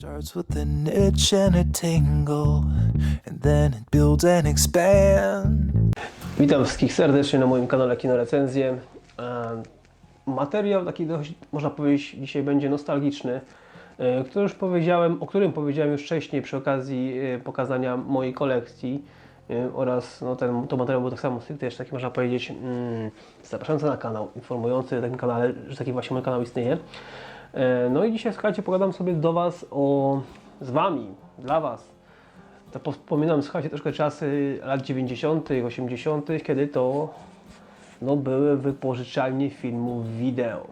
Starts with an itch and a tingle, and then it builds and expands. Witam wszystkich serdecznie na moim kanale Kino Recenzje. E, Materiał taki dość, można powiedzieć, dzisiaj będzie nostalgiczny, e, który już powiedziałem, o którym powiedziałem już wcześniej przy okazji e, pokazania mojej kolekcji e, oraz no, ten, to materiał był tak samo jeszcze taki można powiedzieć mm, zapraszający na kanał, informujący o takim kanale, że taki właśnie mój kanał istnieje. E, No i dzisiaj słuchajcie, pogadam sobie do Was o, z Wami, dla Was, to wspominam, słuchajcie, troszkę czasy lat 90., 80., kiedy to no, były wypożyczalnie filmów wideo.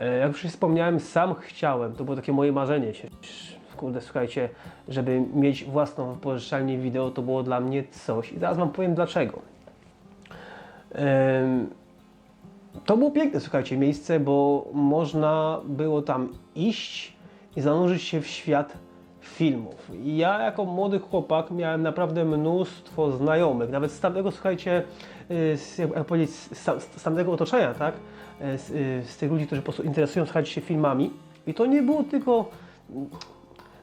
E, Jak już wspomniałem, sam chciałem, to było takie moje marzenie. Kurde, słuchajcie, żeby mieć własną wypożyczalnię wideo, to było dla mnie coś. I zaraz Wam powiem dlaczego. Em, to było piękne, słuchajcie, miejsce, bo można było tam iść i zanurzyć się w świat filmów. I ja jako młody chłopak miałem naprawdę mnóstwo znajomych, nawet z tamtego, słuchajcie, y, z, jak powiedzieć, z tamtego otoczenia, tak? Y, Z, y, z tych ludzi, którzy po prostu interesują, słuchajcie, się filmami. I to nie było tylko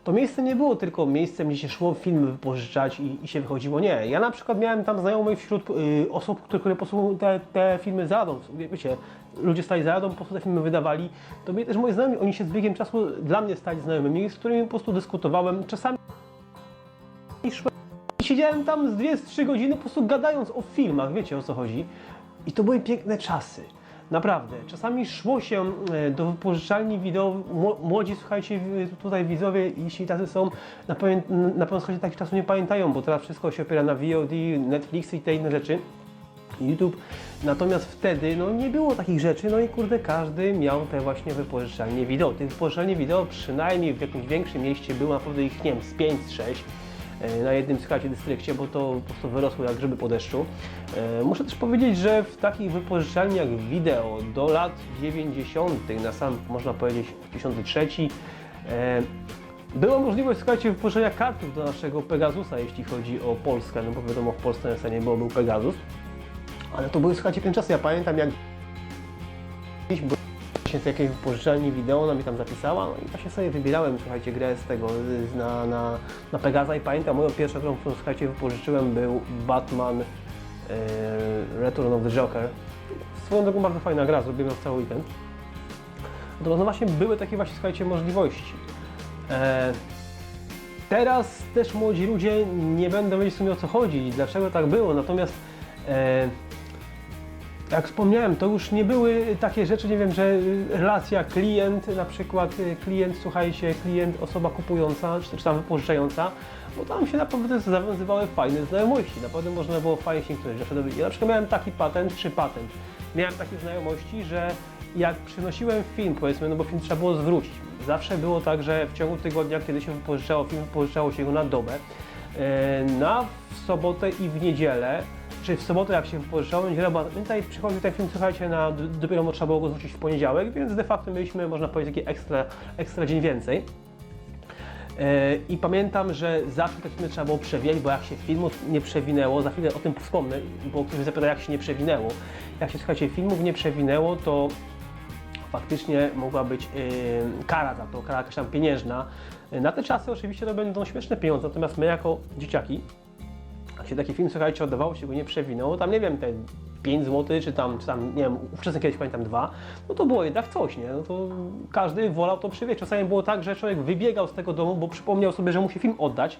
to miejsce nie było tylko miejscem, gdzie się szło filmy wypożyczać i, i się wychodziło. Nie. Ja na przykład miałem tam znajomych wśród y, osób, które, które po prostu te, te filmy zajadą. Wie- Wiecie, ludzie stali zajadą, po prostu te filmy wydawali. To mnie też moi znajomi, oni się z biegiem czasu dla mnie stali znajomymi, z którymi po prostu dyskutowałem. Czasami szłem i siedziałem tam z 2-3 godziny po prostu gadając o filmach, wiecie o co chodzi. I to były piękne czasy. Naprawdę. Czasami szło się e, do wypożyczalni wideo. Mło- Młodzi, słuchajcie, tutaj widzowie, jeśli tacy są, na pewno, na pewno słuchajcie, takich czasów nie pamiętają, bo teraz wszystko się opiera na VOD, Netflix i te inne rzeczy. YouTube. Natomiast wtedy no, nie było takich rzeczy, no i kurde, każdy miał te właśnie wypożyczalnie wideo. Tych wypożyczalni wideo przynajmniej w jakimś większym mieście było naprawdę ich, nie wiem, z 5, z 6 e, na jednym, słuchajcie, dystrykcie, bo to po prostu wyrosło jak grzyby po deszczu. E, Muszę też powiedzieć, że w takich wypożyczalniach wideo do lat 90., na sam, można powiedzieć, 2003, e, była możliwość, słuchajcie, wypożyczenia kartów do naszego Pegasusa, jeśli chodzi o Polskę, no bo wiadomo, w Polsce na scenie było, był Pegasus. Ale to były, słuchajcie, ten czas, ja pamiętam jak właśnie z jakiejś wypożyczalni wideo, ona mi tam zapisała, no i właśnie sobie wybierałem, słuchajcie, grę z tego, z, na, na, na Pegasa i pamiętam, moją pierwszą grą, którą, słuchajcie, wypożyczyłem był Batman e, Return of the Joker. Swoją drogą bardzo fajna gra, zrobiłem ją w cały weekend. Natomiast no właśnie były takie właśnie, słuchajcie, możliwości. E, Teraz też młodzi ludzie nie będą wiedzieć w sumie o co chodzi i dlaczego tak było, natomiast e, jak wspomniałem, to już nie były takie rzeczy, nie wiem, że relacja klient, na przykład y, klient, słuchajcie, klient, osoba kupująca, czy tam wypożyczająca, bo tam się naprawdę zawiązywały fajne znajomości, naprawdę można było fajnie się niektórych rzeczy dowiedzieć. Ja na przykład miałem taki patent, czy patent, miałem takie znajomości, że jak przynosiłem film, powiedzmy, no bo film trzeba było zwrócić, zawsze było tak, że w ciągu tygodnia, kiedy się wypożyczało film, wypożyczało się go na dobę, E, na sobotę i w niedzielę, czyli w sobotę jak się wypożyczało, niedziela była, tutaj przychodził ten film, słuchajcie, na, dopiero trzeba było go zwrócić w poniedziałek, więc de facto mieliśmy, można powiedzieć, taki ekstra, ekstra dzień więcej. E, I pamiętam, że zawsze te filmy trzeba było przewijać, bo jak się filmów nie przewinęło, za chwilę o tym wspomnę, bo ktoś zapyta, jak się nie przewinęło. Jak się, słuchajcie, filmów nie przewinęło, to faktycznie mogła być yy, kara za to, kara jakaś tam pieniężna. Yy, Na te czasy oczywiście to będą śmieszne pieniądze, natomiast my jako dzieciaki, jak się taki film, słuchajcie, oddawało się go nie przewinęło, tam nie wiem, te 5 zł, czy tam, czy tam, nie wiem, ówczesne kiedyś pamiętam dwa, no to było jednak coś, nie? No to każdy wolał to przywieźć. Czasami było tak, że człowiek wybiegał z tego domu, bo przypomniał sobie, że musi film oddać,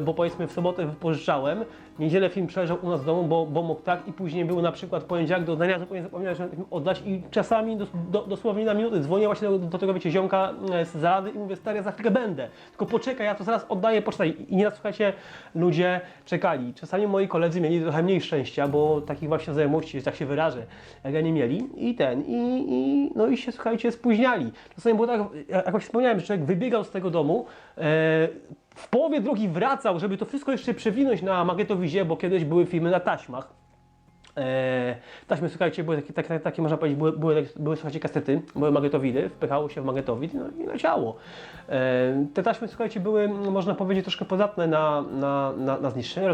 bo powiedzmy w sobotę wypożyczałem, niedzielę film przeleżał u nas w domu, bo, bo mógł tak i później był na przykład poniedziałek do zapomniałem, że film oddać i czasami dos, do, dosłownie na minutę dzwonię właśnie do, do tego, wiecie, ziomka e, z zarady i mówię, stary, ja za chwilkę będę, tylko poczekaj, ja to zaraz oddaję, poczekaj. I nieraz, słuchajcie, ludzie czekali. Czasami moi koledzy mieli trochę mniej szczęścia, bo takich właśnie znajomości, że tak się wyrażę, jak ja nie mieli i ten, i, i no i się, słuchajcie, spóźniali. Czasami było tak, jak właśnie wspomniałem, że człowiek wybiegał z tego domu, e, w połowie drogi wracał, żeby to wszystko jeszcze przewinąć na magnetowizie, bo kiedyś były filmy na taśmach. E, taśmy, słuchajcie, były takie, takie, takie można powiedzieć, były, były, były słuchajcie, kasety, były magnetowidy, wpychało się w magnetowid no, i leciało. E, te taśmy, słuchajcie, były, można powiedzieć, troszkę podatne na, na, na, na zniszczenie.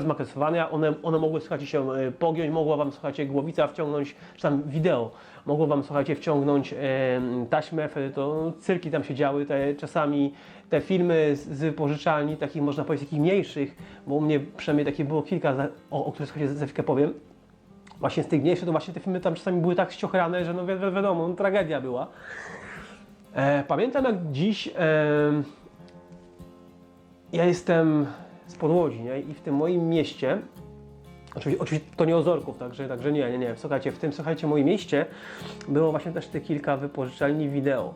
One, one mogły, słuchajcie, się e, pogiąć, mogła Wam, słuchajcie, głowica wciągnąć, czy tam wideo, mogło Wam, słuchajcie, wciągnąć e, taśmę, to cyrki tam się działy, te, czasami te filmy z, z wypożyczalni, takich można powiedzieć, takich mniejszych, bo u mnie przynajmniej takie było kilka, o, o których słuchajcie, za chwilkę powiem, właśnie z tych mniejszych, to właśnie te filmy tam czasami były tak ściochrane, że no wi wi wiadomo, no, tragedia była. E, pamiętam jak dziś, e, ja jestem z Podłodzi, nie? I w tym moim mieście, oczywiście, oczywiście to nie Ozorków, także, także nie, nie, nie. Słuchajcie, w tym, słuchajcie, moim mieście było właśnie też te kilka wypożyczalni wideo.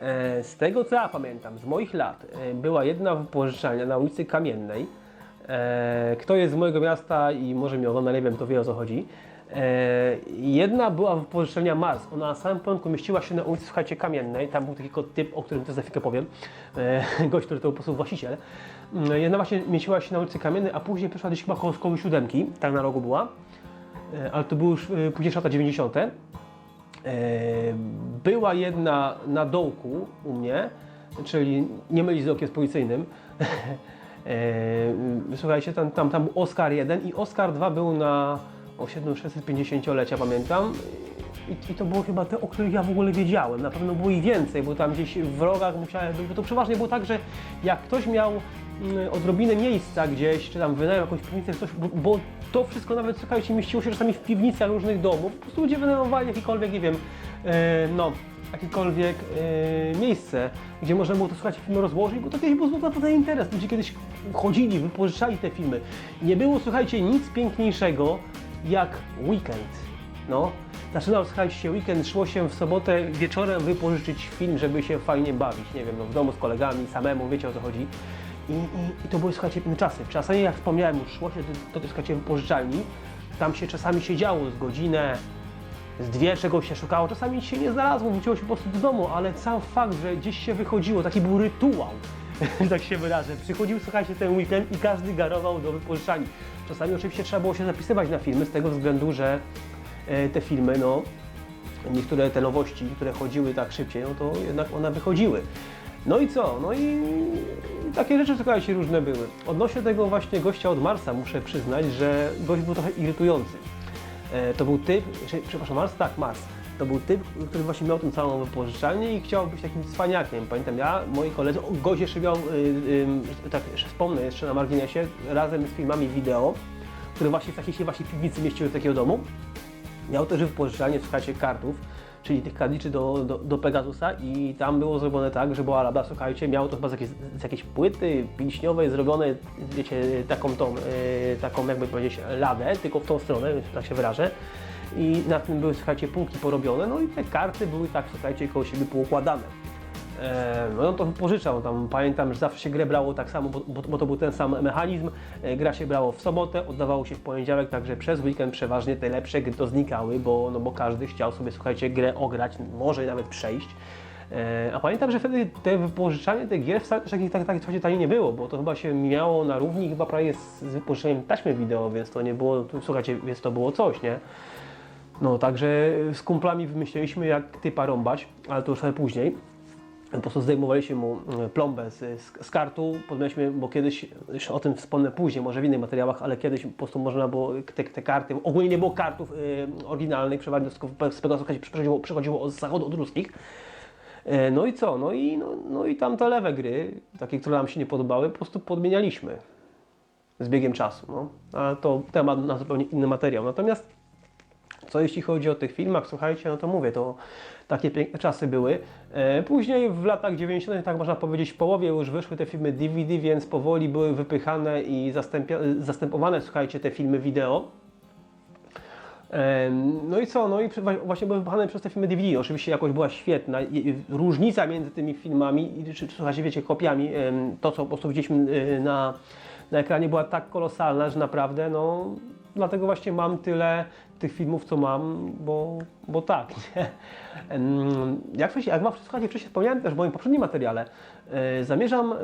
E, z tego co ja pamiętam, z moich lat, e, była jedna wypożyczalnia na ulicy Kamiennej. E, kto jest z mojego miasta i może mnie ogląda, nie wiem, to wie o co chodzi. E, jedna była wypożyczalnia Mars. Ona na samym początku mieściła się na ulicy, słuchajcie, Kamiennej. Tam był taki typ, o którym też za chwilkę powiem. E, gość, który to po prostu właściciel. Mm, Jedna właśnie mieściła się na ulicy Kamiennej, a później przeszła gdzieś chyba koło siódemki, tak na rogu była. E, ale to były już e, później lata 90. E, Była jedna na dołku u mnie, czyli nie mylić z okiem z policyjnym. E, Słuchajcie, tam, tam, tam był Oscar 1 i Oscar 2 był na osiedlu 650-lecia, pamiętam. I, I to było chyba te, o których ja w ogóle wiedziałem. Na pewno było ich więcej, bo tam gdzieś w rogach musiałem być. Bo to przeważnie było tak, że jak ktoś miał mm, odrobinę miejsca gdzieś, czy tam wynajął jakąś piwnicę, coś, bo, bo to wszystko nawet, słuchajcie, mieściło się czasami w piwnicach różnych domów. Po prostu ludzie wynajmowali jakikolwiek, nie wiem, e, no, jakiekolwiek e, miejsce, gdzie można było to, słuchajcie, filmy rozłożyć, bo to kiedyś był naprawdę interes. Ludzie kiedyś chodzili, wypożyczali te filmy. Nie było, słuchajcie, nic piękniejszego jak weekend. No, zaczynał, się weekend, szło się w sobotę wieczorem wypożyczyć film, żeby się fajnie bawić, nie wiem, no, w domu z kolegami, samemu, wiecie o co chodzi. I, i, i to były, słuchajcie, piękne czasy. Czasami, jak wspomniałem, szło się do, do słuchajcie, wypożyczalni, tam się czasami siedziało z godzinę, z dwie czegoś się szukało, czasami się nie znalazło, wróciło się po prostu do domu, ale sam fakt, że gdzieś się wychodziło, taki był rytuał, tak się wyrażę. Przychodził, słuchajcie, ten weekend i każdy garował do wypożyczalni. Czasami oczywiście trzeba było się zapisywać na filmy z tego względu, że e, te filmy, no, niektóre te nowości, które chodziły tak szybciej, no to jednak one wychodziły. No i co? No i takie rzeczy, słuchajcie, różne były. Odnośnie tego właśnie gościa od Marsa muszę przyznać, że gość był trochę irytujący. E, To był typ, przepraszam, Mars? Tak, Mars. To był typ, który właśnie miał tą całą wypożyczalnię i chciał być takim cwaniakiem. Pamiętam ja, moi koledzy, o, jeszcze miał, y, y, tak wspomnę jeszcze na marginesie, razem z filmami wideo, które właśnie w takiej się właśnie piwnicy mieściły z takiego domu. Miał też wypożyczalnię, słuchajcie, kartów, czyli tych karliczy do, do, do Pegasusa i tam było zrobione tak, że była lada, słuchajcie, miało to chyba z jakiejś, z jakiejś płyty pilśniowej zrobione, wiecie, taką tą, e, taką jakby powiedzieć ladę, tylko w tą stronę, tak się wyrażę. I na tym były, słuchajcie, półki porobione, no i te karty były tak, słuchajcie, koło siebie poukładane. E, No on to wypożyczał, tam pamiętam, że zawsze się grę brało tak samo, bo, bo, to był ten sam mechanizm. E, Gra się brało w sobotę, oddawało się w poniedziałek, także przez weekend przeważnie te lepsze gry to znikały, bo, no bo każdy chciał sobie, słuchajcie, grę ograć, może nawet przejść. E, A pamiętam, że wtedy te wypożyczanie tych gier wcale takich tak, tak, tak taniej nie było, bo to chyba się miało na równi chyba prawie z, z wypożyczeniem taśmy wideo, więc to nie było, słuchajcie, więc to było coś, nie? No, także z kumplami wymyśliliśmy, jak typa rąbać, ale to już trochę później. Po prostu zdejmowaliśmy mu e, plombę z, z, z kartu, podmieliśmy, bo kiedyś, jeszcze o tym wspomnę później, może w innych materiałach, ale kiedyś po prostu można było te, te karty, ogólnie nie było kartów y, oryginalnych, przeważnie z Pegasusa przychodziło, przychodziło z zachodu, od ruskich. E, No i co? No i, no, no i tam te lewe gry, takie, które nam się nie podobały, po prostu podmienialiśmy z biegiem czasu. No. Ale to temat na zupełnie inny materiał. Natomiast co jeśli chodzi o tych filmach, słuchajcie, no to mówię, to takie piękne czasy były. E, Później w latach 90., tak można powiedzieć, w połowie już wyszły te filmy DVD, więc powoli były wypychane i zastępowane, słuchajcie, te filmy wideo. Em, No i co? No i właśnie były wypchane przez te filmy DVD. Oczywiście jakość była świetna. Różnica między tymi filmami, czy, słuchajcie, wiecie, kopiami, to co po prostu widzieliśmy y, na, na ekranie była tak kolosalna, że naprawdę no, dlatego właśnie mam tyle tych filmów, co mam, bo, bo tak. Nie? Jak, wcześniej, jak słuchajcie, wcześniej wspomniałem też w moim poprzednim materiale, e, zamierzam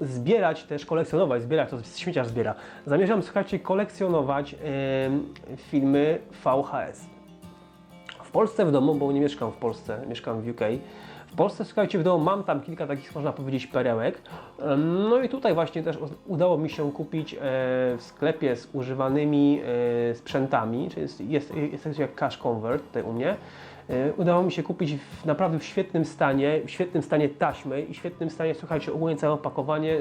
zbierać też, kolekcjonować, zbierać, to śmieciarz zbiera, zamierzam, słuchajcie, kolekcjonować filmy VHS. W Polsce w domu, bo nie mieszkam w Polsce, mieszkam w UK. W Polsce, słuchajcie, w domu mam tam kilka takich, można powiedzieć, perełek. No i tutaj właśnie też udało mi się kupić e, w sklepie z używanymi e, sprzętami, czyli jest, jest, jest jak cash convert tutaj u mnie. E, Udało mi się kupić w naprawdę w świetnym stanie, w świetnym stanie taśmy i świetnym stanie, słuchajcie, ogólnie całe opakowanie,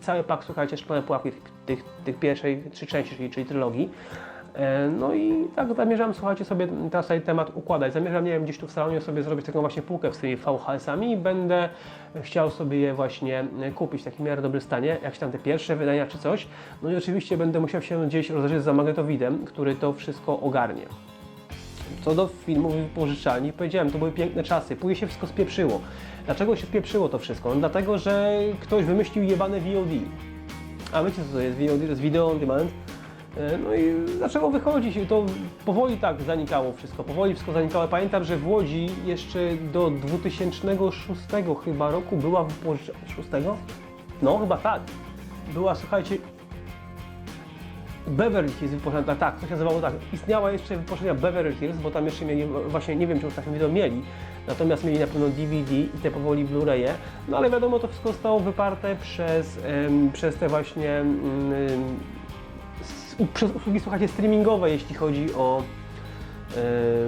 cały pak, słuchajcie, szklane pułapki tych, tych, tych pierwszej trzy części, czyli, czyli trylogii. E, No i tak zamierzam, słuchajcie, sobie teraz ten temat układać. Zamierzam, nie wiem, gdzieś tu w salonie sobie zrobić taką właśnie półkę z tymi VHS-ami i będę chciał sobie je właśnie e, kupić w takim miarę dobrym stanie, jakieś tam te pierwsze wydania czy coś. No i oczywiście będę musiał się gdzieś rozejrzeć za magnetowidem, który to wszystko ogarnie. Co do filmów wypożyczalni, powiedziałem, to były piękne czasy, później się wszystko spieprzyło. Dlaczego się spieprzyło to wszystko? No dlatego, że ktoś wymyślił jebane VOD. A wiecie co to jest VOD? To jest Video On Demand. E, No i zaczęło wychodzić i to powoli tak zanikało wszystko, powoli wszystko zanikało. Pamiętam, że w Łodzi jeszcze do 2006 chyba roku była wypożyczalnia... 6? No chyba tak. Była, słuchajcie, Beverly Hills wypożyczalnia, tak, to się nazywało tak. Istniała jeszcze wypożyczalnia Beverly Hills, bo tam jeszcze mieli, właśnie nie wiem, czy już takim wideo mieli, natomiast mieli na pewno DVD i te powoli Blu-raye, no ale wiadomo, to wszystko zostało wyparte przez, em, przez te właśnie s- u- przez usługi, słuchajcie, streamingowe, jeśli chodzi o,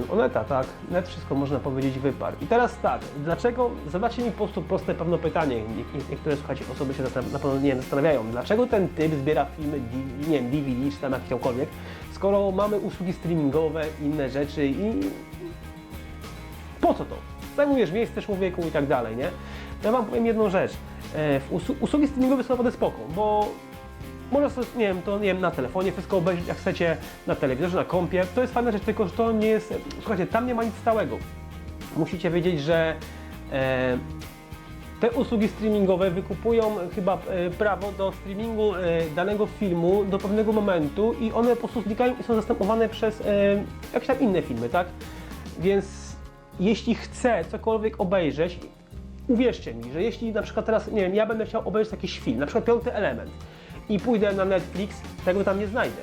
e, o neta, tak? Net wszystko można powiedzieć wyparł. I teraz tak, dlaczego, zadacie mi po prostu proste pewno pytanie, Nie- nie- niektóre, słuchajcie, osoby się na pewno nie zastanawiają, dlaczego ten typ zbiera filmy, nie wiem, DVD czy tam jakiekolwiek, skoro mamy usługi streamingowe, inne rzeczy i po co to? Zajmujesz miejsce człowieku i tak dalej, nie? Ja Wam powiem jedną rzecz. E, usługi streamingowe są naprawdę spoko, bo można sobie, nie wiem, to nie wiem, na telefonie wszystko obejrzeć, jak chcecie, na telewizorze, na kompie. To jest fajna rzecz, tylko że to nie jest, słuchajcie, tam nie ma nic stałego. Musicie wiedzieć, że e, te usługi streamingowe wykupują chyba e, prawo do streamingu e, danego filmu do pewnego momentu i one po prostu znikają i są zastępowane przez e, jakieś tam inne filmy, tak? Więc jeśli chcę cokolwiek obejrzeć, uwierzcie mi, że jeśli na przykład teraz, nie wiem, ja będę chciał obejrzeć jakiś film, na przykład Piąty Element i pójdę na Netflix, tego tam nie znajdę.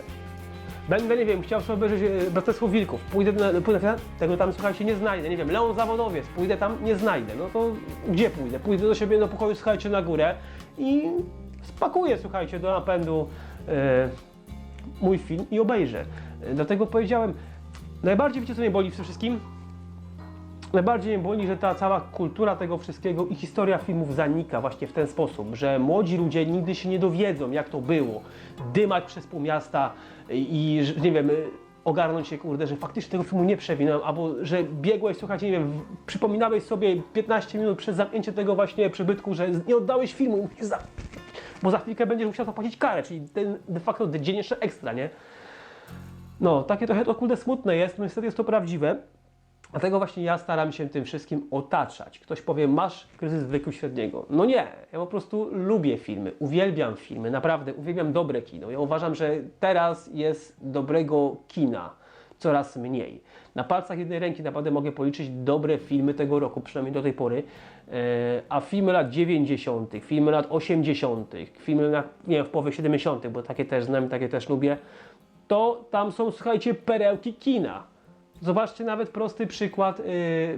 Będę, nie wiem, chciał sobie obejrzeć e, Braterstwo Wilków, pójdę na, pójdę tego tam, słuchajcie, nie znajdę, nie wiem, Leon Zawodowiec, pójdę tam, nie znajdę, no to gdzie pójdę? Pójdę do siebie do pokoju, słuchajcie, na górę i spakuję, słuchajcie, do napędu e, mój film i obejrzę. E, Dlatego powiedziałem, najbardziej wiecie, co mnie boli w tym wszystkim? Najbardziej mnie boli, że ta cała kultura tego wszystkiego i historia filmów zanika właśnie w ten sposób, że młodzi ludzie nigdy się nie dowiedzą, jak to było. Dymać przez pół miasta i, nie wiem, ogarnąć się, kurde, że faktycznie tego filmu nie przewinąłem, albo że biegłeś, słuchajcie, nie wiem, przypominałeś sobie 15 minut przed zamknięciem tego właśnie przybytku, że nie oddałeś filmu, bo za chwilkę będziesz musiał zapłacić karę, czyli ten de facto dzień jeszcze ekstra, nie? No, takie trochę to kurde smutne jest, no niestety jest to prawdziwe. Dlatego właśnie ja staram się tym wszystkim otaczać. Ktoś powie, masz kryzys wieku średniego. No nie, ja po prostu lubię filmy, uwielbiam filmy, naprawdę uwielbiam dobre kino. Ja uważam, że teraz jest dobrego kina coraz mniej. Na palcach jednej ręki naprawdę mogę policzyć dobre filmy tego roku, przynajmniej do tej pory. E, A filmy lat 90., filmy lat 80., filmy nie wiem, w połowie 70., bo takie też znam, takie też lubię, to tam są, słuchajcie, perełki kina. Zobaczcie nawet prosty przykład y,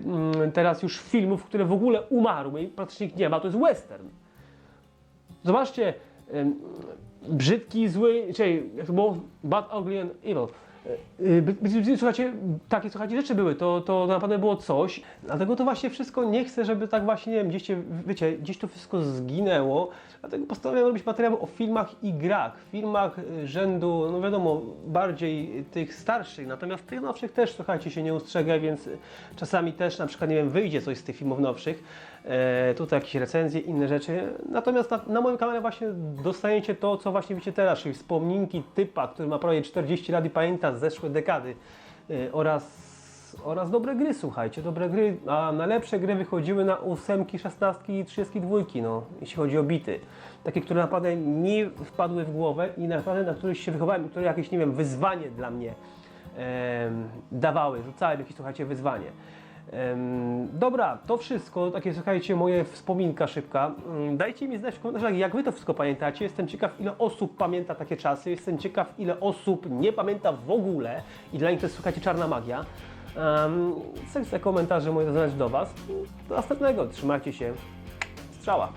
mm, teraz już filmów, które w ogóle umarły i praktycznie ich nie ma, to jest western. Zobaczcie, brzydki, zły, czyli jak to było? Bad, ugly and evil. Y, by- Słuchajcie, takie słuchajcie, rzeczy były, to, to naprawdę było coś. Dlatego to właśnie wszystko nie chcę, żeby tak właśnie, nie wiem, gdzieś, wiecie, gdzieś to wszystko zginęło. Dlatego postanowiłem robić materiały o filmach i grach. Filmach y, rzędu, no wiadomo, bardziej tych starszych, natomiast tych nowszych też, słuchajcie, się nie ustrzegę, więc y, czasami też na przykład, nie wiem, wyjdzie coś z tych filmów nowszych. E, tutaj jakieś recenzje, inne rzeczy. Natomiast na, na moim kanale właśnie dostajecie to, co właśnie widzicie teraz, czyli wspomnienki typa, który ma prawie 40 lat i pamięta z zeszłej dekady e, oraz oraz dobre gry, słuchajcie, dobre gry, a najlepsze gry wychodziły na ósemki, szesnastki i trzydziestki dwójki, no, jeśli chodzi o bity. Takie, które naprawdę nie wpadły w głowę i naprawdę na których się wychowałem, które jakieś, nie wiem, wyzwanie dla mnie em, dawały, rzucałem jakieś, słuchajcie, wyzwanie. Dobra, to wszystko, takie słuchajcie, moje wspominka szybka. Mm, Dajcie mi znać w komentarzach, jak Wy to wszystko pamiętacie. Jestem ciekaw, ile osób pamięta takie czasy. Jestem ciekaw, ile osób nie pamięta w ogóle i dla nich to jest, słuchajcie, czarna magia. Um, sekcja komentarzy moje znać do Was. Do następnego, trzymajcie się. Strzała.